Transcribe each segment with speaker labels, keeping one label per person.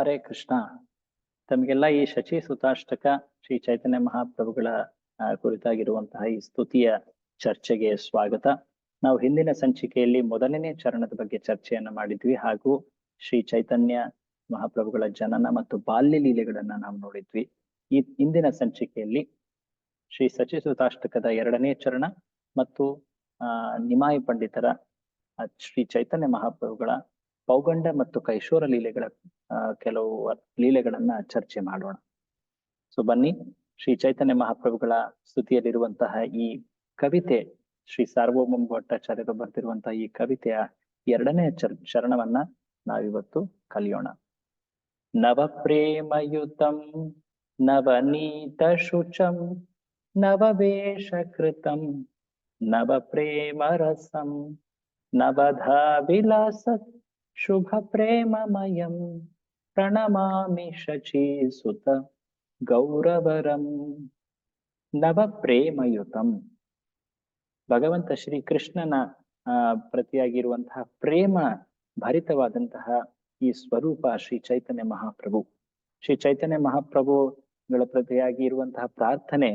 Speaker 1: ಹರೇ ಕೃಷ್ಣ. ತಮಗೆಲ್ಲ ಈ ಶಚಿ ಸುತಾಷ್ಟಕ ಶ್ರೀ ಚೈತನ್ಯ ಮಹಾಪ್ರಭುಗಳ ಕುರಿತಾಗಿರುವಂತಹ ಈ ಸ್ತುತಿಯ ಚರ್ಚೆಗೆ ಸ್ವಾಗತ. ನಾವು ಹಿಂದಿನ ಸಂಚಿಕೆಯಲ್ಲಿ ಮೊದಲನೇ ಚರಣದ ಬಗ್ಗೆ ಚರ್ಚೆಯನ್ನು ಮಾಡಿದ್ವಿ. ಹಾಗೂ ಶ್ರೀ ಚೈತನ್ಯ ಮಹಾಪ್ರಭುಗಳ ಜನನ ಮತ್ತು ಬಾಲ್ಯ ಲೀಲೆಗಳನ್ನ ನಾವು ನೋಡಿದ್ವಿ. ಈ ಇಂದಿನ ಸಂಚಿಕೆಯಲ್ಲಿ ಶ್ರೀ ಸಚಿ ಸುತಾಷ್ಟಕದ ಎರಡನೇ ಚರಣ ಮತ್ತು, ಆ, ನಿಮಾಯಿ ಪಂಡಿತರ ಶ್ರೀ ಚೈತನ್ಯ ಮಹಾಪ್ರಭುಗಳ ಪೌಗಂಡ ಮತ್ತು ಕೈಶೋರ ಲೀಲೆಗಳ ಕೆಲವು ಲೀಲೆಗಳನ್ನ ಚರ್ಚೆ ಮಾಡೋಣ. ಸೊ ಬನ್ನಿ, ಶ್ರೀ ಚೈತನ್ಯ ಮಹಾಪ್ರಭುಗಳ ಸ್ತುತಿಯಲ್ಲಿರುವಂತಹ ಈ ಕವಿತೆ, ಶ್ರೀ ಸಾರ್ವಭೌಮ ಭಟ್ಟಾಚಾರ್ಯರು ಬರೆದಿರುವಂತಹ ಈ ಕವಿತೆಯ ಎರಡನೇ ಚರ್, ಚರಣವನ್ನ ನಾವಿವತ್ತು ಕಲಿಯೋಣ. ನವ ಪ್ರೇಮಯುತಂ ನವನೀತ ಶುಚಂ ನವವೇಷ ಕೃತಂ ನವ ಪ್ರೇಮ ರಸಂ ಪ್ರಣಮಾಮಿ ಶಚಿ ಸುತ ಗೌರವರಂ ನವ ಪ್ರೇಮಯುತಂ ಭಗವಂತ ಶ್ರೀ ಕೃಷ್ಣನ ಪ್ರತಿಯಾಗಿರುವಂತಹ ಪ್ರೇಮ ಭರಿತವಾದಂತಹ ಈ ಸ್ವರೂಪ ಶ್ರೀ ಚೈತನ್ಯ ಮಹಾಪ್ರಭು. ಶ್ರೀ ಚೈತನ್ಯ ಮಹಾಪ್ರಭುಗಳ ಪ್ರತಿಯಾಗಿ ಇರುವಂತಹ ಪ್ರಾರ್ಥನೆ,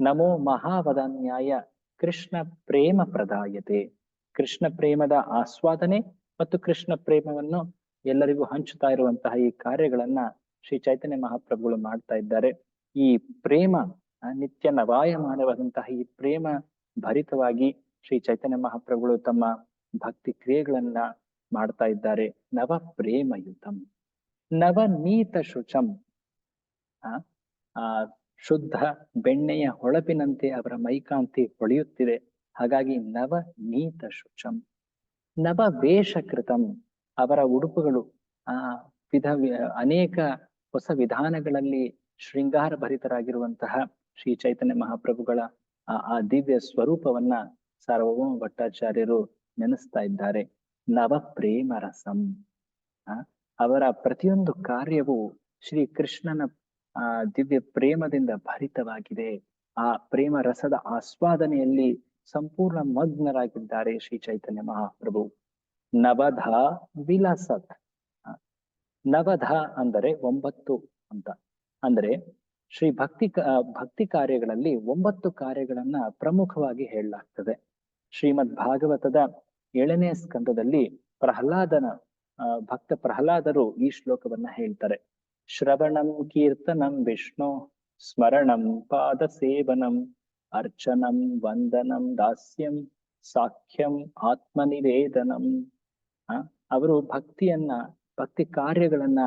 Speaker 1: ನಮೋ ಮಹಾವದನ್ಯಾಯ ಕೃಷ್ಣ ಪ್ರೇಮ ಪ್ರದಾಯತೆ. ಕೃಷ್ಣ ಪ್ರೇಮದ ಆಸ್ವಾದನೆ ಮತ್ತು ಕೃಷ್ಣ ಪ್ರೇಮವನ್ನು ಎಲ್ಲರಿಗೂ ಹಂಚುತ್ತಾ ಇರುವಂತಹ ಈ ಕಾರ್ಯಗಳನ್ನ ಶ್ರೀ ಚೈತನ್ಯ ಮಹಾಪ್ರಭುಗಳು ಮಾಡ್ತಾ ಇದ್ದಾರೆ. ಈ ಪ್ರೇಮ ನಿತ್ಯ ನವಾಯಮಾನವಾದಂತಹ ಈ ಪ್ರೇಮ ಭರಿತವಾಗಿ ಶ್ರೀ ಚೈತನ್ಯ ಮಹಾಪ್ರಭುಗಳು ತಮ್ಮ ಭಕ್ತಿ ಕ್ರಿಯೆಗಳನ್ನ ಮಾಡ್ತಾ ಇದ್ದಾರೆ. ನವ ಪ್ರೇಮಯುತಂ ನವನೀತ ಶುಚಂ, ಆ ಆ ಶುದ್ಧ ಬೆಣ್ಣೆಯ ಹೊಳಪಿನಂತೆ ಅವರ ಮೈಕಾಂತಿ ಹೊಳೆಯುತ್ತಿದೆ. ಹಾಗಾಗಿ ನವ ನೀತ ಶುಚಂ, ನವ ವೇಷಕೃತಂ ಅವರ ಉಡುಪುಗಳು, ಆ ವಿಧ ಅನೇಕ ಹೊಸ ವಿಧಾನಗಳಲ್ಲಿ ಶೃಂಗಾರ ಭರಿತರಾಗಿರುವಂತಹ ಶ್ರೀ ಚೈತನ್ಯ ಮಹಾಪ್ರಭುಗಳ ಆ ದಿವ್ಯ ಸ್ವರೂಪವನ್ನ ಸಾರ್ವಭೌಮ ಭಟ್ಟಾಚಾರ್ಯರು ನೆನೆಸ್ತಾ ಇದ್ದಾರೆ. ನವ ಪ್ರೇಮ ರಸಂ ಅವರ ಪ್ರತಿಯೊಂದು ಕಾರ್ಯವು ಶ್ರೀ ಕೃಷ್ಣನ, ಆ, ದಿವ್ಯ ಪ್ರೇಮದಿಂದ ಭರಿತವಾಗಿದೆ. ಆ ಪ್ರೇಮ ರಸದ ಆಸ್ವಾದನೆಯಲ್ಲಿ ಸಂಪೂರ್ಣ ಮಗ್ನರಾಗಿದ್ದಾರೆ ಶ್ರೀ ಚೈತನ್ಯ ಮಹಾಪ್ರಭು. ನವಧ ವಿಲಾಸತ್. ನವಧ ಅಂದರೆ ಒಂಬತ್ತು ಅಂತ. ಅಂದ್ರೆ ಶ್ರೀ ಭಕ್ತಿ ಭಕ್ತಿ ಕಾರ್ಯಗಳಲ್ಲಿ ಒಂಬತ್ತು ಕಾರ್ಯಗಳನ್ನ ಪ್ರಮುಖವಾಗಿ ಹೇಳಲಾಗ್ತದೆ. ಶ್ರೀಮದ್ ಭಾಗವತದ ಏಳನೇ ಸ್ಕಂದದಲ್ಲಿ ಪ್ರಹ್ಲಾದನ ಭಕ್ತ ಪ್ರಹ್ಲಾದರು ಈ ಶ್ಲೋಕವನ್ನ ಹೇಳ್ತಾರೆ. ಶ್ರವಣಂ ಕೀರ್ತನಂ ವಿಷ್ಣು, ಸ್ಮರಣಂ ಪಾದ ಸೇವನಂ, ಅರ್ಚನಂ ವಂದನಂ ದಾಸ್ಯಂ, ಸಾಖ್ಯಂ ಆತ್ಮನಿವೇದನಂ. ಅವರು ಭಕ್ತಿಯನ್ನ, ಭಕ್ತಿ ಕಾರ್ಯಗಳನ್ನ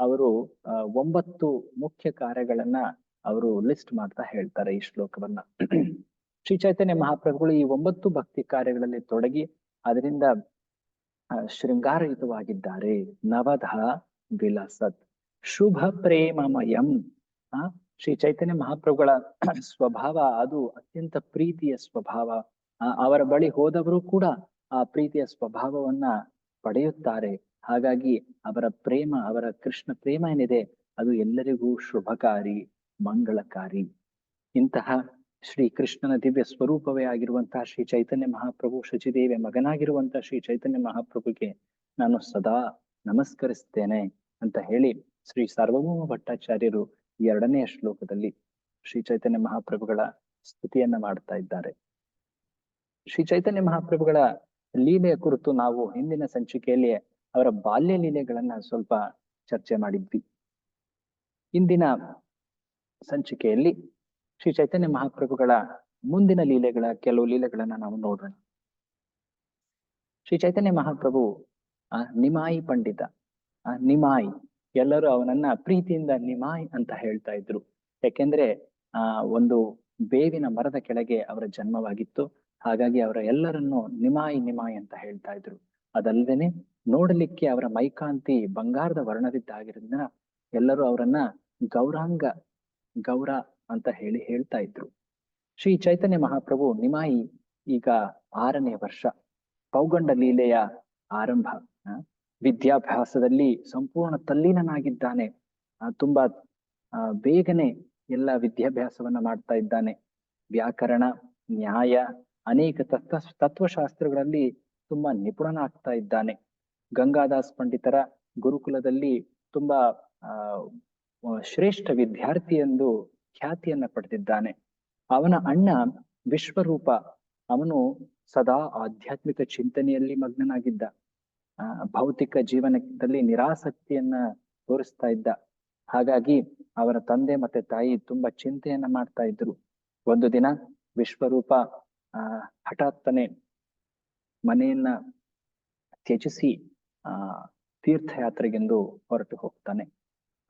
Speaker 1: ಅವರು ಒಂಬತ್ತು ಮುಖ್ಯ ಕಾರ್ಯಗಳನ್ನ ಅವರು ಲಿಸ್ಟ್ ಮಾಡ್ತಾ ಹೇಳ್ತಾರೆ ಈ ಶ್ಲೋಕವನ್ನ. ಶ್ರೀ ಚೈತನ್ಯ ಮಹಾಪ್ರಭುಗಳು ಈ ಒಂಬತ್ತು ಭಕ್ತಿ ಕಾರ್ಯಗಳಲ್ಲಿ ತೊಡಗಿ ಅದರಿಂದ ಶೃಂಗಾರಯುತವಾಗಿದ್ದಾರೆ. ನವಧ ವಿಲಾಸತ್. ಶುಭ ಪ್ರೇಮಮಯಂ. ಆ, ಶ್ರೀ ಚೈತನ್ಯ ಮಹಾಪ್ರಭುಗಳ ಸ್ವಭಾವ ಅದು ಅತ್ಯಂತ ಪ್ರೀತಿಯ ಸ್ವಭಾವ. ಅವರ ಬಳಿ ಹೋದವರು ಕೂಡ ಆ ಪ್ರೀತಿಯ ಸ್ವಭಾವವನ್ನ ಪಡೆಯುತ್ತಾರೆ. ಹಾಗಾಗಿ ಅವರ ಪ್ರೇಮ, ಅವರ ಕೃಷ್ಣ ಪ್ರೇಮ ಏನಿದೆ, ಅದು ಎಲ್ಲರಿಗೂ ಶುಭಕಾರಿ, ಮಂಗಳಕಾರಿ. ಇಂತಹ ಶ್ರೀ ಕೃಷ್ಣನ ದಿವ್ಯ ಸ್ವರೂಪವೇ ಆಗಿರುವಂತಹ ಶ್ರೀ ಚೈತನ್ಯ ಮಹಾಪ್ರಭು ಶಚಿದೇವಿಯ ಮಗನಾಗಿರುವಂತಹ ಶ್ರೀ ಚೈತನ್ಯ ಮಹಾಪ್ರಭುಗೆ ನಾನು ಸದಾ ನಮಸ್ಕರಿಸ್ತೇನೆ ಅಂತ ಹೇಳಿ ಶ್ರೀ ಸಾರ್ವಭೌಮ ಭಟ್ಟಾಚಾರ್ಯರು ಎರಡನೆಯ ಶ್ಲೋಕದಲ್ಲಿ ಶ್ರೀ ಚೈತನ್ಯ ಮಹಾಪ್ರಭುಗಳ ಸ್ತುತಿಯನ್ನ ಮಾಡ್ತಾ ಇದ್ದಾರೆ. ಶ್ರೀ ಚೈತನ್ಯ ಮಹಾಪ್ರಭುಗಳ ಲೀಲೆಯ ಕುರಿತು ನಾವು ಹಿಂದಿನ ಸಂಚಿಕೆಯಲ್ಲಿ ಅವರ ಬಾಲ್ಯ ಲೀಲೆಗಳನ್ನ ಸ್ವಲ್ಪ ಚರ್ಚೆ ಮಾಡಿದ್ವಿ. ಇಂದಿನ ಸಂಚಿಕೆಯಲ್ಲಿ ಶ್ರೀ ಚೈತನ್ಯ ಮಹಾಪ್ರಭುಗಳ ಮುಂದಿನ ಲೀಲೆಗಳ ಕೆಲವು ಲೀಲೆಗಳನ್ನ ನಾವು ನೋಡೋಣ. ಶ್ರೀ ಚೈತನ್ಯ ಮಹಾಪ್ರಭು, ಆ, ನಿಮಾಯಿ ಪಂಡಿತ. ಆ, ನಿಮಾಯಿ. ಎಲ್ಲರೂ ಅವನನ್ನ ಪ್ರೀತಿಯಿಂದ ನಿಮಾಯಿ ಅಂತ ಹೇಳ್ತಾ ಇದ್ರು. ಯಾಕೆಂದ್ರೆ, ಆ, ಒಂದು ಬೇವಿನ ಮರದ ಕೆಳಗೆ ಅವರ ಜನ್ಮವಾಗಿತ್ತು. ಹಾಗಾಗಿ ಅವರ ಎಲ್ಲರನ್ನು ನಿಮಾಯಿ ನಿಮಾಯಿ ಅಂತ ಹೇಳ್ತಾ ಇದ್ರು. ಅದಲ್ಲದೇನೆ ನೋಡಲಿಕ್ಕೆ ಅವರ ಮೈಕಾಂತಿ ಬಂಗಾರದ ವರ್ಣದಿದ್ದಾಗಿರೋದ್ರಿಂದ ಎಲ್ಲರೂ ಅವರನ್ನ ಗೌರಾಂಗ, ಗೌರ ಅಂತ ಹೇಳಿ ಹೇಳ್ತಾ ಇದ್ರು. ಶ್ರೀ ಚೈತನ್ಯ ಮಹಾಪ್ರಭು ನಿಮಾಯಿ ಈಗ ಆರನೇ ವರ್ಷ, ಪೌಗಂಡ ಲೀಲೆಯ ಆರಂಭ. ವಿದ್ಯಾಭ್ಯಾಸದಲ್ಲಿ ಸಂಪೂರ್ಣ ತಲ್ಲೀನನಾಗಿದ್ದಾನೆ. ತುಂಬಾ ಬೇಗನೆ ಎಲ್ಲ ವಿದ್ಯಾಭ್ಯಾಸವನ್ನ ಮಾಡ್ತಾ ಇದ್ದಾನೆ. ವ್ಯಾಕರಣ, ನ್ಯಾಯ ಅನೇಕ ತತ್ವ, ತತ್ವಶಾಸ್ತ್ರಗಳಲ್ಲಿ ತುಂಬಾ ನಿಪುಣನಾಗ್ತಾ ಇದ್ದಾನೆ. ಗಂಗಾದಾಸ್ ಪಂಡಿತರ ಗುರುಕುಲದಲ್ಲಿ ತುಂಬಾ ಶ್ರೇಷ್ಠ ವಿದ್ಯಾರ್ಥಿ ಎಂದು ಖ್ಯಾತಿಯನ್ನ ಪಡೆದಿದ್ದಾನೆ. ಅವನ ಅಣ್ಣ ವಿಶ್ವರೂಪ, ಅವನು ಸದಾ ಆಧ್ಯಾತ್ಮಿಕ ಚಿಂತನೆಯಲ್ಲಿ ಮಗ್ನನಾಗಿದ್ದ. ಭೌತಿಕ ಜೀವನದಲ್ಲಿ ನಿರಾಸಕ್ತಿಯನ್ನ ತೋರಿಸ್ತಾ ಇದ್ದ. ಹಾಗಾಗಿ ಅವರ ತಂದೆ ಮತ್ತೆ ತಾಯಿ ತುಂಬಾ ಚಿಂತೆಯನ್ನ ಮಾಡ್ತಾ ಇದ್ರು. ಒಂದು ದಿನ ವಿಶ್ವರೂಪ ಆ, ಹಠಾತ್ತನೆ ಮನೆಯನ್ನ ತ್ಯಜಿಸಿ, ಆ, ತೀರ್ಥಯಾತ್ರೆಗೆಂದು ಹೊರಟು ಹೋಗ್ತಾನೆ.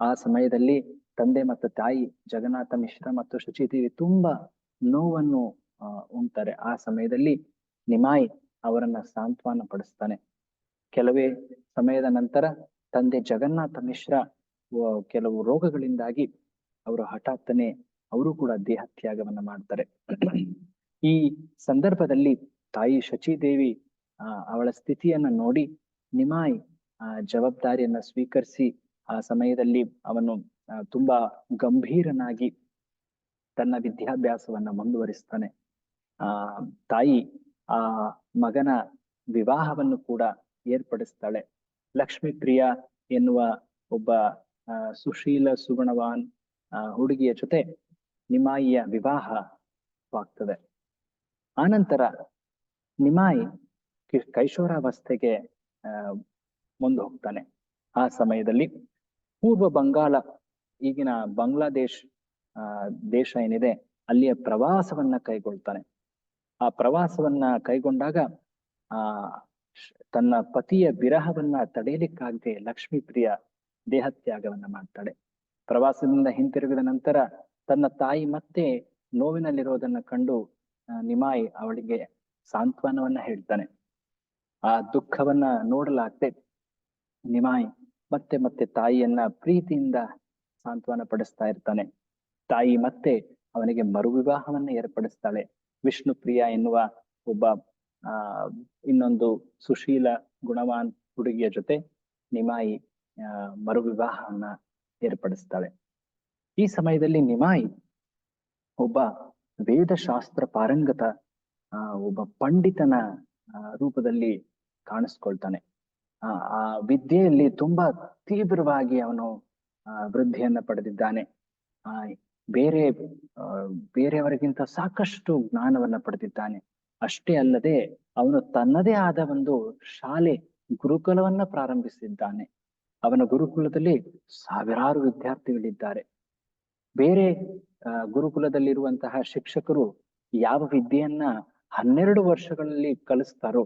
Speaker 1: ಆ ಸಮಯದಲ್ಲಿ ತಂದೆ ಮತ್ತು ತಾಯಿ ಜಗನ್ನಾಥ ಮಿಶ್ರ ಮತ್ತು ಶುಚಿದೇವಿ ತುಂಬಾ ನೋವನ್ನು ಉಂಟಾರೆ ಆ ಸಮಯದಲ್ಲಿ ನಿಮಾಯಿ ಅವರನ್ನ ಸಾಂತ್ವನ ಪಡಿಸ್ತಾನೆ. ಕೆಲವೇ ಸಮಯದ ನಂತರ ತಂದೆ ಜಗನ್ನಾಥ ಮಿಶ್ರ ಕೆಲವು ರೋಗಗಳಿಂದಾಗಿ ಅವರು ಹಠಾತ್ತನೆ ಅವರು ಕೂಡ ದೇಹ ತ್ಯಾಗವನ್ನ ಮಾಡ್ತಾರೆ. ಈ ಸಂದರ್ಭದಲ್ಲಿ ತಾಯಿ ಶಚಿದೇವಿ ಅವಳ ಸ್ಥಿತಿಯನ್ನ ನೋಡಿ ನಿಮಾಯಿ, ಆ, ಜವಾಬ್ದಾರಿಯನ್ನ ಸ್ವೀಕರಿಸಿ ಆ ಸಮಯದಲ್ಲಿ ಅವನು ತುಂಬಾ ಗಂಭೀರನಾಗಿ ತನ್ನ ವಿದ್ಯಾಭ್ಯಾಸವನ್ನ ಮುಂದುವರಿಸ್ತಾನೆ. ಆ, ತಾಯಿ ಆ ಮಗನ ವಿವಾಹವನ್ನು ಕೂಡ ಏರ್ಪಡಿಸ್ತಾಳೆ. ಲಕ್ಷ್ಮೀ ಪ್ರಿಯ ಎನ್ನುವ ಒಬ್ಬ ಸುಶೀಲ ಸುಗುಣವಾನ್ ಹುಡುಗಿಯ ಜೊತೆ ನಿಮಾಯಿಯ ವಿವಾಹವಾಗ್ತದೆ ಆನಂತರ ನಿಮಾಯಿ ಕೈಶೋರಾವಸ್ಥೆಗೆ ಮುಂದೆ ಹೋಗ್ತಾನೆ. ಆ ಸಮಯದಲ್ಲಿ ಪೂರ್ವ ಬಂಗಾಳ, ಈಗಿನ ಬಾಂಗ್ಲಾದೇಶ್ ದೇಶ ಏನಿದೆ, ಅಲ್ಲಿಯ ಪ್ರವಾಸವನ್ನ ಕೈಗೊಳ್ತಾನೆ. ಆ ಪ್ರವಾಸವನ್ನ ಕೈಗೊಂಡಾಗ, ಆ ತನ್ನ ಪತಿಯ ವಿರಹವನ್ನ ತಡೆಯಲಿಕ್ಕಾಗದೆ ಲಕ್ಷ್ಮೀ ಪ್ರಿಯ ದೇಹತ್ಯಾಗವನ್ನ ಮಾಡ್ತಾಳೆ. ಪ್ರವಾಸದಿಂದ ಹಿಂತಿರುಗಿದ ನಂತರ ತನ್ನ ತಾಯಿ ಮತ್ತೆ ನೋವಿನಲ್ಲಿರೋದನ್ನ ಕಂಡು ನಿಮಾಯಿ ಅವಳಿಗೆ ಸಾಂತ್ವನವನ್ನ ಹೇಳ್ತಾನೆ. ಆ ದುಃಖವನ್ನ ನೋಡಲಾಗ್ತೆ ನಿಮಾಯಿ ಮತ್ತೆ ಮತ್ತೆ ತಾಯಿಯನ್ನ ಪ್ರೀತಿಯಿಂದ ಸಾಂತ್ವನ ಪಡಿಸ್ತಾ ಇರ್ತಾನೆ. ತಾಯಿ ಮತ್ತೆ ಅವನಿಗೆ ಮರುವಿವಾಹವನ್ನ ಏರ್ಪಡಿಸ್ತಾಳೆ. ವಿಷ್ಣು ಪ್ರಿಯ ಎನ್ನುವ ಒಬ್ಬ, ಆ, ಇನ್ನೊಂದು ಸುಶೀಲ ಗುಣವಾನ್ ಹುಡುಗಿಯ ಜೊತೆ ನಿಮಾಯಿ ಮರುವಿವಾಹವನ್ನ ಏರ್ಪಡಿಸ್ತಾಳೆ. ಈ ಸಮಯದಲ್ಲಿ ನಿಮಾಯಿ ಒಬ್ಬ ವೇದಶಾಸ್ತ್ರ ಪಾರಂಗತ ಒಬ್ಬ ಪಂಡಿತನ ರೂಪದಲ್ಲಿ ಕಾಣಿಸ್ಕೊಳ್ತಾನೆ. ಆ ವಿದ್ಯೆಯಲ್ಲಿ ತುಂಬಾ ತೀವ್ರವಾಗಿ ಅವನು ವೃದ್ಧಿಯನ್ನ ಪಡೆದಿದ್ದಾನೆ. ಆ, ಬೇರೆ ಬೇರೆಯವರಿಗಿಂತ ಸಾಕಷ್ಟು ಜ್ಞಾನವನ್ನ ಪಡೆದಿದ್ದಾನೆ. ಅಷ್ಟೇ ಅಲ್ಲದೆ ಅವನು ತನ್ನದೇ ಆದ ಒಂದು ಶಾಲೆ, ಗುರುಕುಲವನ್ನ ಪ್ರಾರಂಭಿಸಿದ್ದಾನೆ. ಅವನ ಗುರುಕುಲದಲ್ಲಿ ಸಾವಿರಾರು ವಿದ್ಯಾರ್ಥಿಗಳಿದ್ದಾರೆ. ಬೇರೆ ಗುರುಕುಲದಲ್ಲಿರುವಂತಹ ಶಿಕ್ಷಕರು ಯಾವ ವಿದ್ಯೆಯನ್ನ ಹನ್ನೆರಡು ವರ್ಷಗಳಲ್ಲಿ ಕಲಿಸ್ತಾರೋ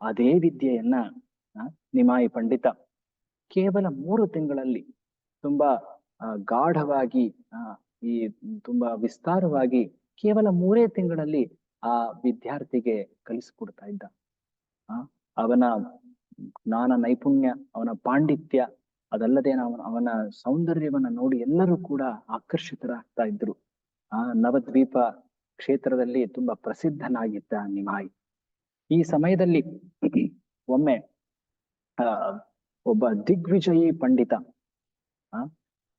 Speaker 1: ಅದೇ ವಿದ್ಯೆಯನ್ನ ನಿಮಾಯಿ ಪಂಡಿತ ಕೇವಲ ಮೂರು ತಿಂಗಳಲ್ಲಿ ತುಂಬಾ ಗಾಢವಾಗಿ ಈ ತುಂಬಾ ವಿಸ್ತಾರವಾಗಿ ಕೇವಲ ಮೂರೇ ತಿಂಗಳಲ್ಲಿ ಆ ವಿದ್ಯಾರ್ಥಿಗೆ ಕಲಿಸಿಕೊಡ್ತಾ ಇದ್ದ. ಅವನ ಜ್ಞಾನ ನೈಪುಣ್ಯ, ಅವನ ಪಾಂಡಿತ್ಯ ಅದಲ್ಲದೆ ನಾವು ಅವನ ಸೌಂದರ್ಯವನ್ನ ನೋಡಿ ಎಲ್ಲರೂ ಕೂಡ ಆಕರ್ಷಿತರಾಗ್ತಾ ಇದ್ರು ಆ ನವದ್ವೀಪ ಕ್ಷೇತ್ರದಲ್ಲಿ ತುಂಬಾ ಪ್ರಸಿದ್ಧನಾಗಿದ್ದ ನಿಮಾಯಿ. ಈ ಸಮಯದಲ್ಲಿ ಒಮ್ಮೆ ಒಬ್ಬ ದಿಗ್ವಿಜಯಿ ಪಂಡಿತ,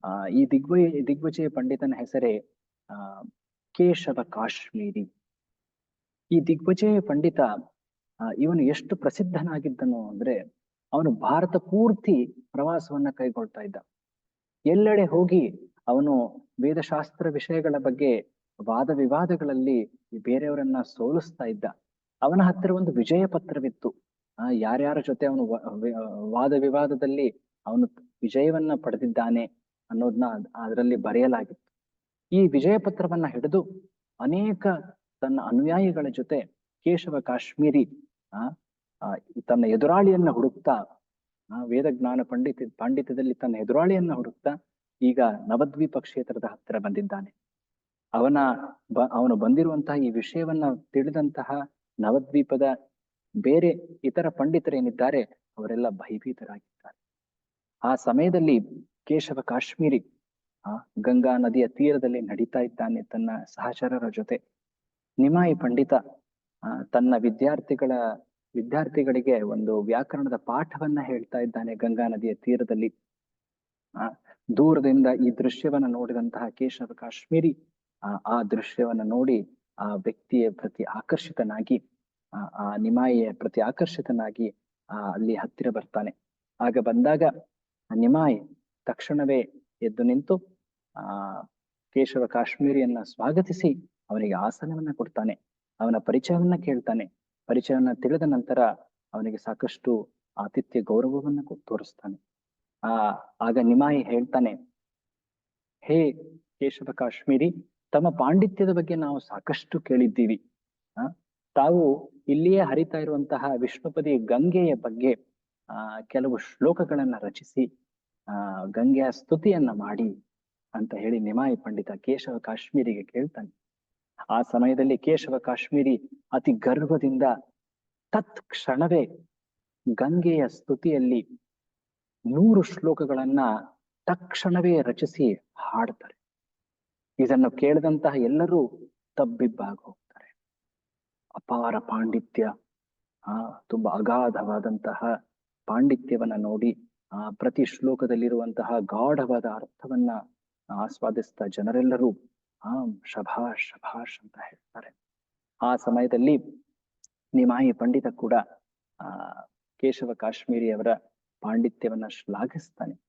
Speaker 1: ಆ ಈ ದಿಗ್ವಿ, ದಿಗ್ವಿಜಯ ಪಂಡಿತನ ಹೆಸರೇ, ಆ, ಕೇಶವ ಕಾಶ್ಮೀರಿ. ಈ ದಿಗ್ವಿಜಯ ಪಂಡಿತ ಇವನು ಎಷ್ಟು ಪ್ರಸಿದ್ಧನಾಗಿದ್ದನು ಅಂದ್ರೆ ಅವನು ಭಾರತ ಪೂರ್ತಿ ಪ್ರವಾಸವನ್ನ ಕೈಗೊಳ್ತಾ ಇದ್ದ. ಎಲ್ಲೆಡೆ ಹೋಗಿ ಅವನು ವೇದಶಾಸ್ತ್ರ ವಿಷಯಗಳ ಬಗ್ಗೆ ವಾದ ವಿವಾದಗಳಲ್ಲಿ ಬೇರೆಯವರನ್ನ ಸೋಲಿಸ್ತಾ ಇದ್ದ. ಅವನ ಹತ್ತಿರ ಒಂದು ವಿಜಯ ಪತ್ರವಿತ್ತು. ಆ, ಯಾರ್ಯಾರ ಜೊತೆ ಅವನು ವಾದ ವಿವಾದದಲ್ಲಿ ಅವನು ವಿಜಯವನ್ನ ಪಡೆದಿದ್ದಾನೆ ಅನ್ನೋದನ್ನ ಅದರಲ್ಲಿ ಬರೆಯಲಾಗಿತ್ತು. ಈ ವಿಜಯ ಪತ್ರವನ್ನ ಹಿಡಿದು ಅನೇಕ ತನ್ನ ಅನುಯಾಯಿಗಳ ಜೊತೆ ಕೇಶವ ಕಾಶ್ಮೀರಿ, ಆ ತನ್ನ ಎದುರಾಳಿಯನ್ನ ಹುಡುಕ್ತಾ, ಆ, ವೇದ ಜ್ಞಾನ ಪಂಡಿತ ಪಾಂಡಿತ್ಯದಲ್ಲಿ ತನ್ನ ಎದುರಾಳಿಯನ್ನ ಹುಡುಕ್ತಾ, ಈಗ ನವದ್ವೀಪ ಕ್ಷೇತ್ರದ ಹತ್ತಿರ ಬಂದಿದ್ದಾನೆ. ಅವನ ಬ, ಅವನು ಬಂದಿರುವಂತಹ ಈ ವಿಷಯವನ್ನ ತಿಳಿದಂತಹ ನವದ್ವೀಪದ ಬೇರೆ ಇತರ ಪಂಡಿತರೇನಿದ್ದಾರೆ, ಅವರೆಲ್ಲ ಭಯಭೀತರಾಗಿದ್ದಾರೆ. ಆ ಸಮಯದಲ್ಲಿ ಕೇಶವ ಕಾಶ್ಮೀರಿ, ಆ, ಗಂಗಾ ನದಿಯ ತೀರದಲ್ಲಿ ನಡೀತಾ ಇದ್ದಾನೆ ತನ್ನ ಸಹಚರರ ಜೊತೆ. ನಿಮಾಯಿ ಪಂಡಿತ ತನ್ನ ವಿದ್ಯಾರ್ಥಿಗಳ ವಿದ್ಯಾರ್ಥಿಗಳಿಗೆ ಒಂದು ವ್ಯಾಕರಣದ ಪಾಠವನ್ನ ಹೇಳ್ತಾ ಇದ್ದಾನೆ ಗಂಗಾ ನದಿಯ ತೀರದಲ್ಲಿ. ಆ, ದೂರದಿಂದ ಈ ದೃಶ್ಯವನ್ನ ನೋಡಿದಂತಹ ಕೇಶವ ಕಾಶ್ಮೀರಿ, ಆ ದೃಶ್ಯವನ್ನ ನೋಡಿ ಆ ವ್ಯಕ್ತಿಯ ಪ್ರತಿ ಆಕರ್ಷಿತನಾಗಿ, ಆ ನಿಮಾಯಿಯ ಪ್ರತಿ ಆಕರ್ಷಿತನಾಗಿ, ಆ, ಅಲ್ಲಿ ಹತ್ತಿರ ಬರ್ತಾನೆ. ಆಗ ಬಂದಾಗ ನಿಮಾಯಿ ತಕ್ಷಣವೇ ಎದ್ದು ನಿಂತು, ಆ, ಕೇಶವ ಕಾಶ್ಮೀರಿಯನ್ನ ಸ್ವಾಗತಿಸಿ ಅವನಿಗೆ ಆಸನವನ್ನ ಕೊಡ್ತಾನೆ. ಅವನ ಪರಿಚಯವನ್ನ ಕೇಳ್ತಾನೆ. ಪರಿಚಯವನ್ನ ತಿಳಿದ ನಂತರ ಅವನಿಗೆ ಸಾಕಷ್ಟು ಆತಿಥ್ಯ ಗೌರವವನ್ನು ತೋರಿಸ್ತಾನೆ. ಆ, ಆಗ ನಿಮಾಯಿ ಹೇಳ್ತಾನೆ, ಹೇ ಕೇಶವ ಕಾಶ್ಮೀರಿ, ತಮ್ಮ ಪಾಂಡಿತ್ಯದ ಬಗ್ಗೆ ನಾವು ಸಾಕಷ್ಟು ಕೇಳಿದ್ದೀವಿ. ಆ, ತಾವು ಇಲ್ಲಿಯೇ ಹರಿತಾ ಇರುವಂತಹ ವಿಷ್ಣುಪದಿ ಗಂಗೆಯ ಬಗ್ಗೆ, ಆ, ಕೆಲವು ಶ್ಲೋಕಗಳನ್ನ ರಚಿಸಿ, ಆ, ಗಂಗೆಯ ಸ್ತುತಿಯನ್ನ ಮಾಡಿ ಅಂತ ಹೇಳಿ ನಿಮಾಯಿ ಪಂಡಿತ ಕೇಶವ ಕಾಶ್ಮೀರಿಗೆ ಕೇಳ್ತಾನೆ. ಆ ಸಮಯದಲ್ಲಿ ಕೇಶವ ಕಾಶ್ಮೀರಿ ಅತಿ ಗರ್ವದಿಂದ ತತ್ ಕ್ಷಣವೇ ಗಂಗೆಯ ಸ್ತುತಿಯಲ್ಲಿ ನೂರು ಶ್ಲೋಕಗಳನ್ನ ತಕ್ಷಣವೇ ರಚಿಸಿ ಹಾಡ್ತಾರೆ. ಇದನ್ನು ಕೇಳಿದಂತಹ ಎಲ್ಲರೂ ತಬ್ಬಿಬ್ಬಾಗಿ ಹೋಗ್ತಾರೆ ಅಪಾರ ಪಾಂಡಿತ್ಯ, ಆ, ತುಂಬಾ ಅಗಾಧವಾದಂತಹ ಪಾಂಡಿತ್ಯವನ್ನ ನೋಡಿ, ಆ, ಪ್ರತಿ ಶ್ಲೋಕದಲ್ಲಿರುವಂತಹ ಗಾಢವಾದ ಅರ್ಥವನ್ನ ಆಸ್ವಾದಿಸ್ತಾ ಜನರೆಲ್ಲರೂ ಆ ಶಭಾಷ್ ಶಭಾಷ್ ಅಂತ ಹೇಳ್ತಾರೆ. ಆ ಸಮಯದಲ್ಲಿ ನಿಮಾಯಿ ಪಂಡಿತ ಕೂಡ, ಆ, ಕೇಶವ ಕಾಶ್ಮೀರಿಯವರ ಪಾಂಡಿತ್ಯವನ್ನ ಶ್ಲಾಘಿಸ್ತಾನೆ.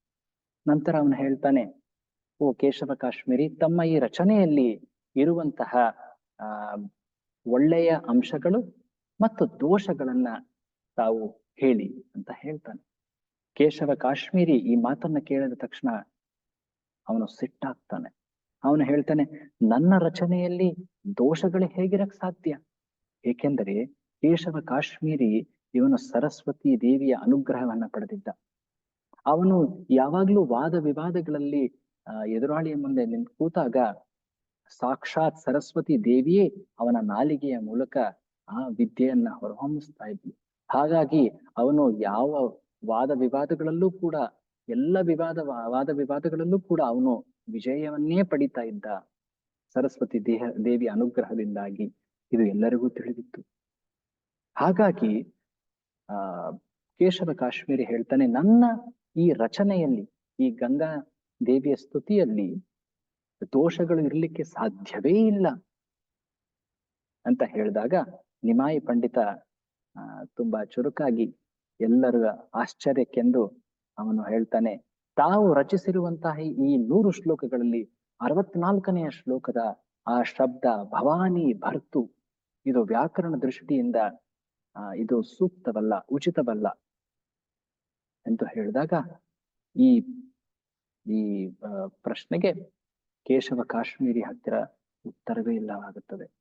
Speaker 1: ನಂತರ ಅವನು ಹೇಳ್ತಾನೆ, ಓ ಕೇಶವ ಕಾಶ್ಮೀರಿ, ತಮ್ಮ ಈ ರಚನೆಯಲ್ಲಿ ಇರುವಂತಹ ಒಳ್ಳೆಯ ಅಂಶಗಳು ಮತ್ತು ದೋಷಗಳನ್ನ ತಾವು ಹೇಳಿ ಅಂತ ಹೇಳ್ತಾನೆ. ಕೇಶವ ಕಾಶ್ಮೀರಿ ಈ ಮಾತನ್ನ ಕೇಳಿದ ತಕ್ಷಣ ಅವನು ಸಿಟ್ಟಾಗ್ತಾನೆ. ಅವನು ಹೇಳ್ತಾನೆ, ನನ್ನ ರಚನೆಯಲ್ಲಿ ದೋಷಗಳು ಹೇಗಿರಕ್ ಸಾಧ್ಯ? ಏಕೆಂದರೆ ಕೇಶವ ಕಾಶ್ಮೀರಿ ಇವನು ಸರಸ್ವತಿ ದೇವಿಯ ಅನುಗ್ರಹವನ್ನ ಪಡೆದಿದ್ದ. ಅವನು ಯಾವಾಗ್ಲೂ ವಾದ ವಿವಾದಗಳಲ್ಲಿ ಎದುರಾಳಿಯ ಮುಂದೆ ನಿಂತು ಕೂತಾಗ ಸಾಕ್ಷಾತ್ ಸರಸ್ವತಿ ದೇವಿಯೇ ಅವನ ನಾಲಿಗೆಯ ಮೂಲಕ ಆ ವಿದ್ಯೆಯನ್ನ ಹೊರಹೊಮ್ಮಿಸ್ತಾ ಇದ್ಲು. ಹಾಗಾಗಿ ಅವನು ಯಾವ ವಾದ ವಿವಾದಗಳಲ್ಲೂ ಕೂಡ, ಎಲ್ಲ ವಿವಾದ ವಾದ ವಿವಾದಗಳಲ್ಲೂ ಕೂಡ ಅವನು ವಿಜಯವನ್ನೇ ಪಡಿತಾ ಇದ್ದ ಸರಸ್ವತಿ ದೇಹ, ದೇವಿ ಅನುಗ್ರಹದಿಂದಾಗಿ ಇದು ಎಲ್ಲರಿಗೂ ತಿಳಿದಿತ್ತು. ಹಾಗಾಗಿ, ಆ, ಕೇಶವ ಕಾಶ್ಮೀರಿ ಹೇಳ್ತಾನೆ, ನನ್ನ ಈ ರಚನೆಯಲ್ಲಿ, ಈ ಗಂಗಾ ದೇವಿಯ ಸ್ತುತಿಯಲ್ಲಿ ದೋಷಗಳು ಇರಲಿಕ್ಕೆ ಸಾಧ್ಯವೇ ಇಲ್ಲ ಅಂತ ಹೇಳಿದಾಗ ನಿಮಾಯಿ ಪಂಡಿತ ತುಂಬಾ ಚುರುಕಾಗಿ ಎಲ್ಲರ ಆಶ್ಚರ್ಯಕ್ಕೆಂದು ಅವನು ಹೇಳ್ತಾನೆ ತಾವು ರಚಿಸಿರುವಂತಹ ಈ ನೂರು ಶ್ಲೋಕಗಳಲ್ಲಿ ಅರವತ್ನಾಲ್ಕನೆಯ ಶ್ಲೋಕದ ಆ ಶಬ್ದ ಭವಾನಿ ಭರ್ತು. ಇದು ವ್ಯಾಕರಣ ದೃಷ್ಟಿಯಿಂದ ಇದು ಸೂಕ್ತವಲ್ಲ, ಉಚಿತವಲ್ಲ ಎಂದು ಹೇಳಿದಾಗ ಈ ಈ ಪ್ರಶ್ನೆಗೆ ಕೇಶವ ಕಾಶ್ಮೀರಿ ಹತ್ತಿರ ಉತ್ತರವೇ ಇಲ್ಲವಾಗುತ್ತದೆ.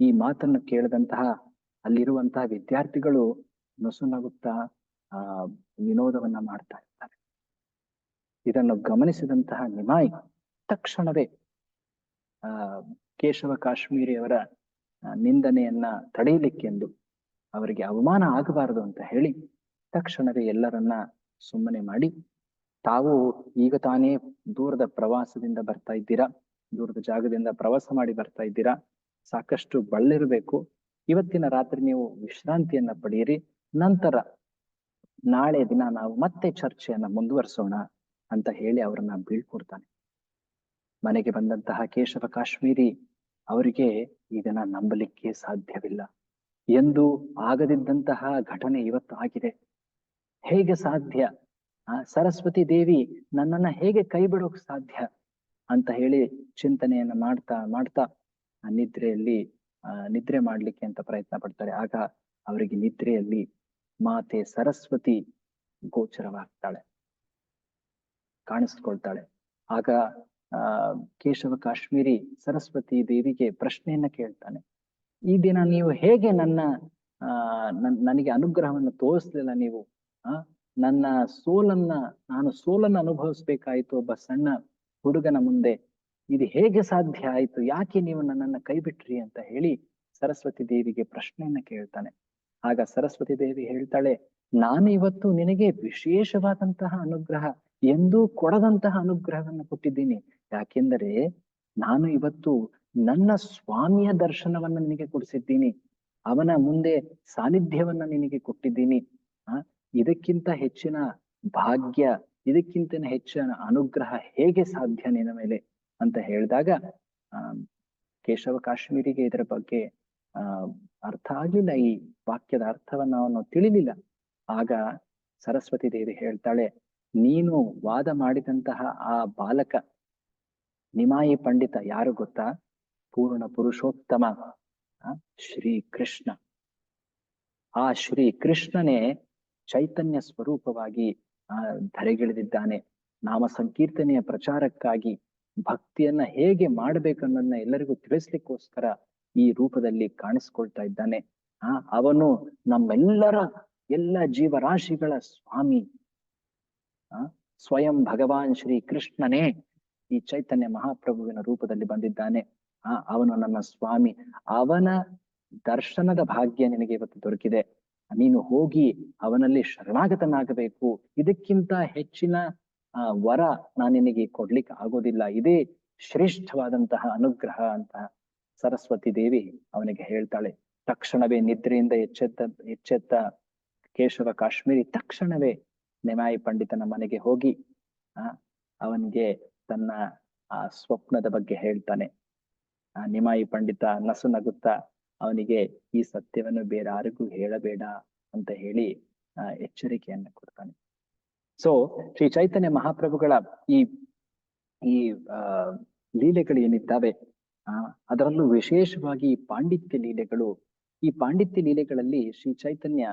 Speaker 1: ಈ ಮಾತನ್ನು ಕೇಳಿದಂತಹ ಅಲ್ಲಿರುವಂತಹ ವಿದ್ಯಾರ್ಥಿಗಳು ನಸುನಗುತ್ತಾ, ಆ, ವಿನೋದವನ್ನ ಮಾಡ್ತಾ ಇರ್ತಾರೆ. ಇದನ್ನು ಗಮನಿಸಿದಂತಹ ನಿಮಾಯಿ ತಕ್ಷಣವೇ, ಆ, ಕೇಶವ ಕಾಶ್ಮೀರಿಯವರ ನಿಂದನೆಯನ್ನ ತಡೆಯಲಿಕ್ಕೆಂದು ಅವರಿಗೆ ಅವಮಾನ ಆಗಬಾರದು ಅಂತ ಹೇಳಿ ತಕ್ಷಣವೇ ಎಲ್ಲರನ್ನ ಸುಮ್ಮನೆ ಮಾಡಿ, ತಾವು ಈಗ ತಾನೇ ದೂರದ ಪ್ರವಾಸದಿಂದ ಬರ್ತಾ ಇದ್ದೀರಾ, ದೂರದ ಜಾಗದಿಂದ ಪ್ರವಾಸ ಮಾಡಿ ಬರ್ತಾ ಇದ್ದೀರಾ, ಸಾಕಷ್ಟು ಬಳ್ಳಿರ್ಬೇಕು, ಇವತ್ತಿನ ರಾತ್ರಿ ನೀವು ವಿಶ್ರಾಂತಿಯನ್ನ ಪಡೆಯಿರಿ, ನಂತರ ನಾಳೆ ದಿನ ನಾವು ಮತ್ತೆ ಚರ್ಚೆಯನ್ನ ಮುಂದುವರಿಸೋಣ ಅಂತ ಹೇಳಿ ಅವರನ್ನ ಬೀಳ್ಕೊಡ್ತಾನೆ. ಮನೆಗೆ ಬಂದಂತಹ ಕೇಶವ ಕಾಶ್ಮೀರಿ ಅವರಿಗೆ ಇದನ್ನ ನಂಬಲಿಕ್ಕೆ ಸಾಧ್ಯವಿಲ್ಲ. ಎಂದು ಆಗದಿದ್ದಂತಹ ಘಟನೆ ಇವತ್ತು ಆಗಿದೆ. ಹೇಗೆ ಸಾಧ್ಯ? ಆ, ಸರಸ್ವತಿ ದೇವಿ ನನ್ನನ್ನ ಹೇಗೆ ಕೈ ಬಿಡೋಕ್ ಸಾಧ್ಯ? ಅಂತ ಹೇಳಿ ಚಿಂತನೆಯನ್ನ ಮಾಡ್ತಾ ಮಾಡ್ತಾ ನಿದ್ರೆಯಲ್ಲಿ ನಿದ್ರೆ ಮಾಡ್ಲಿಕ್ಕೆ ಅಂತ ಪ್ರಯತ್ನ ಪಡ್ತಾರೆ. ಆಗ ಅವರಿಗೆ ನಿದ್ರೆಯಲ್ಲಿ ಮಾತೆ ಸರಸ್ವತಿ ಗೋಚರವಾಗ್ತಾಳೆ. ಕಾಣಿಸ್ಕೊಳ್ತಾಳೆ. ಆಗ, ಆ, ಕೇಶವ ಕಾಶ್ಮೀರಿ ಸರಸ್ವತಿ ದೇವಿಗೆ ಪ್ರಶ್ನೆಯನ್ನ ಕೇಳ್ತಾನೆ. ಈ ದಿನ ನೀವು ಹೇಗೆ ನನ್ನ ನನಗೆ ಅನುಗ್ರಹವನ್ನು ತೋರಿಸ್ಲಿಲ್ಲ ನೀವು? ನನ್ನ ಸೋಲನ್ನ, ನಾನು ಸೋಲನ್ನ ಅನುಭವಿಸ್ಬೇಕಾಯ್ತು ಒಬ್ಬ ಸಣ್ಣ ಹುಡುಗನ ಮುಂದೆ. ಇದು ಹೇಗೆ ಸಾಧ್ಯ ಆಯ್ತು? ಯಾಕೆ ನೀವು ನನ್ನನ್ನ ಕೈ ಬಿಟ್ರಿ ಅಂತ ಹೇಳಿ ಸರಸ್ವತಿ ದೇವಿಗೆ ಪ್ರಶ್ನೆಯನ್ನ ಕೇಳ್ತಾನೆ. ಆಗ ಸರಸ್ವತಿ ದೇವಿ ಹೇಳ್ತಾಳೆ ನಾನು ಇವತ್ತು ನಿನಗೆ ವಿಶೇಷವಾದಂತಹ ಅನುಗ್ರಹ ಎಂದೂ ಕೊಡದಂತಹ ಅನುಗ್ರಹವನ್ನು ಕೊಟ್ಟಿದ್ದೀನಿ. ಯಾಕೆಂದರೆ ನಾನು ಇವತ್ತು ನನ್ನ ಸ್ವಾಮಿಯ ದರ್ಶನವನ್ನ ನಿನಗೆ ಕೊಡಿಸಿದ್ದೀನಿ. ಅವನ ಮುಂದೆ ಸಾನ್ನಿಧ್ಯವನ್ನ ನಿನಗೆ ಕೊಟ್ಟಿದ್ದೀನಿ. ಆ, ಇದಕ್ಕಿಂತ ಹೆಚ್ಚಿನ ಭಾಗ್ಯ ಇದಕ್ಕಿಂತ ಹೆಚ್ಚಿನ ಅನುಗ್ರಹ ಹೇಗೆ ಸಾಧ್ಯ ನಿನ್ನ ಮೇಲೆ ಅಂತ ಹೇಳಿದಾಗ ಕೇಶವ ಕಾಶ್ಮೀರಿಗೆ ಇದರ ಬಗ್ಗೆ ಅರ್ಥ ಆಗ್ಲಿಲ್ಲ. ಈ ವಾಕ್ಯದ ಅರ್ಥವನ್ನ ಅವನು ತಿಳಿಲಿಲ್ಲ. ಆಗ ಸರಸ್ವತಿ ದೇವಿ ಹೇಳ್ತಾಳೆ ನೀನು ವಾದ ಮಾಡಿದಂತಹ ಆ ಬಾಲಕ ನಿಮಾಯಿ ಪಂಡಿತ ಯಾರು ಗೊತ್ತಾ? ಪೂರ್ಣ ಪುರುಷೋತ್ತಮ ಶ್ರೀ ಕೃಷ್ಣ ಆ ಶ್ರೀ ಕೃಷ್ಣನೇ ಚೈತನ್ಯ ಸ್ವರೂಪವಾಗಿ, ಆ, ಧರೆಗಿಳಿದಿದ್ದಾನೆ. ನಾಮ ಸಂಕೀರ್ತನೆಯ ಪ್ರಚಾರಕ್ಕಾಗಿ ಭಕ್ತಿಯನ್ನ ಹೇಗೆ ಮಾಡ್ಬೇಕನ್ನೋದನ್ನ ಎಲ್ಲರಿಗೂ ತಿಳಿಸ್ಲಿಕ್ಕೋಸ್ಕರ ಈ ರೂಪದಲ್ಲಿ ಕಾಣಿಸ್ಕೊಳ್ತಾ ಇದ್ದಾನೆ. ಆ, ಅವನು ನಮ್ಮೆಲ್ಲರ ಎಲ್ಲ ಜೀವರಾಶಿಗಳ ಸ್ವಾಮಿ. ಸ್ವಯಂ ಭಗವಾನ್ ಶ್ರೀ ಕೃಷ್ಣನೇ ಈ ಚೈತನ್ಯ ಮಹಾಪ್ರಭುವಿನ ರೂಪದಲ್ಲಿ ಬಂದಿದ್ದಾನೆ. ಆ, ಅವನು ನನ್ನ ಸ್ವಾಮಿ. ಅವನ ದರ್ಶನದ ಭಾಗ್ಯ ನಿನಗೆ ಇವತ್ತು ದೊರಕಿದೆ. ನೀನು ಹೋಗಿ ಅವನಲ್ಲಿ ಶರಣಾಗತನಾಗಬೇಕು. ಇದಕ್ಕಿಂತ ಹೆಚ್ಚಿನ, ಆ, ವರ ನಾನು ನಿನಗೆ ಕೊಡ್ಲಿಕ್ಕೆ ಆಗೋದಿಲ್ಲ. ಇದೇ ಶ್ರೇಷ್ಠವಾದಂತಹ ಅನುಗ್ರಹ ಅಂತ ಸರಸ್ವತಿ ದೇವಿ ಅವನಿಗೆ ಹೇಳ್ತಾಳೆ. ತಕ್ಷಣವೇ ನಿದ್ರೆಯಿಂದ ಎಚ್ಚೆತ್ತ ಎಚ್ಚೆತ್ತ ಕೇಶವ ಕಾಶ್ಮೀರಿ ತಕ್ಷಣವೇ ನೆಮಾಯಿ ಪಂಡಿತನ ಮನೆಗೆ ಹೋಗಿ, ಆ, ಅವನಿಗೆ ತನ್ನ, ಆ, ಸ್ವಪ್ನದ ಬಗ್ಗೆ ಹೇಳ್ತಾನೆ. ಆ, ನಿಮಾಯಿ ಪಂಡಿತ ನಸು ನಗುತ್ತಾ, ಅವನಿಗೆ ಈ ಸತ್ಯವನ್ನು ಬೇರೆ ಯಾರಿಗೂ ಹೇಳಬೇಡ ಅಂತ ಹೇಳಿ, ಆ, ಎಚ್ಚರಿಕೆಯನ್ನ ಕೊಡ್ತಾನೆ. ಸೊ ಶ್ರೀ ಚೈತನ್ಯ ಮಹಾಪ್ರಭುಗಳ ಈ ಈ, ಆ, ಲೀಲೆಗಳು ಏನಿದ್ದಾವೆ, ಆ, ಅದರಲ್ಲೂ ವಿಶೇಷವಾಗಿ ಈ ಪಾಂಡಿತ್ಯ ಲೀಲೆಗಳು. ಈ ಪಾಂಡಿತ್ಯ ಲೀಲೆಗಳಲ್ಲಿ ಶ್ರೀ ಚೈತನ್ಯ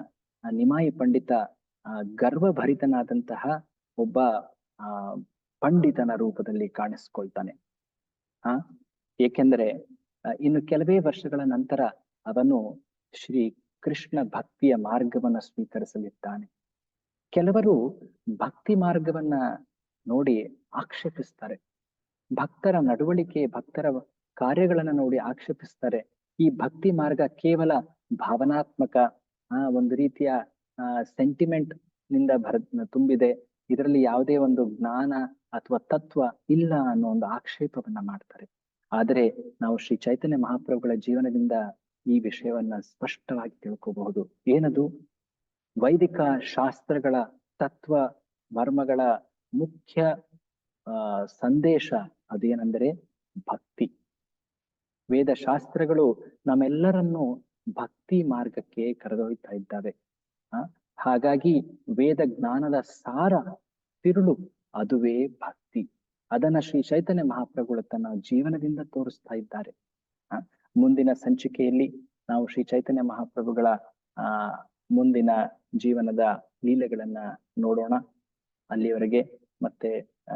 Speaker 1: ನಿಮಾಯಿ ಪಂಡಿತ ಗರ್ವಭರಿತನಾದಂತಹ ಒಬ್ಬ ಪಂಡಿತನ ರೂಪದಲ್ಲಿ ಕಾಣಿಸ್ಕೊಳ್ತಾನೆ. ಆ, ಏಕೆಂದರೆ ಇನ್ನು ಕೆಲವೇ ವರ್ಷಗಳ ನಂತರ ಅವನು ಶ್ರೀ ಕೃಷ್ಣ ಭಕ್ತಿಯ ಮಾರ್ಗವನ್ನ ಸ್ವೀಕರಿಸಲಿದ್ದಾನೆ. ಕೆಲವರು ಭಕ್ತಿ ಮಾರ್ಗವನ್ನ ನೋಡಿ ಆಕ್ಷೇಪಿಸ್ತಾರೆ. ಭಕ್ತರ ನಡವಳಿಕೆ, ಭಕ್ತರ ಕಾರ್ಯಗಳನ್ನ ನೋಡಿ ಆಕ್ಷೇಪಿಸ್ತಾರೆ. ಈ ಭಕ್ತಿ ಮಾರ್ಗ ಕೇವಲ ಭಾವನಾತ್ಮಕ, ಆ, ಒಂದು ರೀತಿಯ ಸೆಂಟಿಮೆಂಟ್ನಿಂದ ಭರ, ತುಂಬಿದೆ. ಇದರಲ್ಲಿ ಯಾವುದೇ ಒಂದು ಜ್ಞಾನ ಅಥವಾ ತತ್ವ ಇಲ್ಲ ಅನ್ನೋ ಒಂದು ಆಕ್ಷೇಪವನ್ನ ಮಾಡ್ತಾರೆ. ಆದರೆ ನಾವು ಶ್ರೀ ಚೈತನ್ಯ ಮಹಾಪ್ರಭುಗಳ ಜೀವನದಿಂದ ಈ ವಿಷಯವನ್ನ ಸ್ಪಷ್ಟವಾಗಿ ತಿಳ್ಕೋಬಹುದು. ಏನದು? ವೈದಿಕ ಶಾಸ್ತ್ರಗಳ ತತ್ವ ಮರ್ಮಗಳ ಮುಖ್ಯ ಸಂದೇಶ ಅದೇನೆಂದರೆ ಭಕ್ತಿ. ವೇದ ಶಾಸ್ತ್ರಗಳು ನಮ್ಮೆಲ್ಲರನ್ನು ಭಕ್ತಿ ಮಾರ್ಗಕ್ಕೆ ಕರೆದೊಯ್ತಾ ಇದ್ದಾವೆ. ಹಾಗಾಗಿ ವೇದ ಜ್ಞಾನದ ಸಾರ ತಿರುಳು ಅದುವೇ ಭಕ್ತಿ. ಅದನ್ನ ಶ್ರೀ ಚೈತನ್ಯ ಮಹಾಪ್ರಭುಗಳು ತನ್ನ ಜೀವನದಿಂದ ತೋರಿಸ್ತಾ ಇದ್ದಾರೆ. ಮುಂದಿನ ಸಂಚಿಕೆಯಲ್ಲಿ ನಾವು ಶ್ರೀ ಚೈತನ್ಯ ಮಹಾಪ್ರಭುಗಳ ಮುಂದಿನ ಜೀವನದ ಲೀಲೆಗಳನ್ನ ನೋಡೋಣ. ಅಲ್ಲಿವರೆಗೆ ಮತ್ತೆ, ಆ,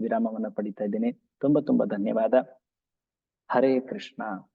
Speaker 1: ವಿರಾಮವನ್ನ ಪಡಿತಾ ಇದ್ದೇನೆ. ತುಂಬಾ ತುಂಬಾ ಧನ್ಯವಾದ. ಹರೇ ಕೃಷ್ಣ.